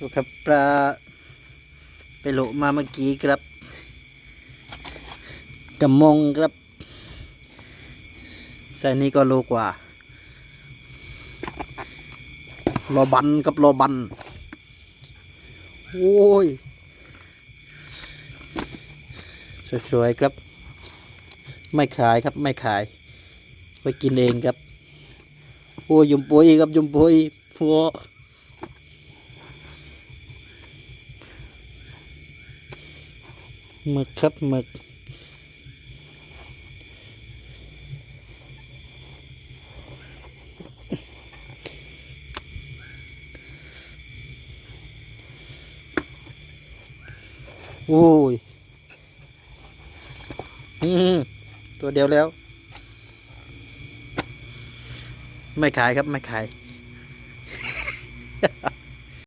ดูครับปลาไปโหลมาเมื่อกี้ครับกระมงครับไซนี้ก็โลกว่าโลบันกับโลบัน โอ้ย สวยๆครับ ไม่ขายครับไม่ขาย ไปกินเองครับ โอ้ยยุมปุยครับยุมปุยพัว หมึกครับหมึกโอ้ยตัวเดียวแล้ว ไม่ขายครับ ไม่ขาย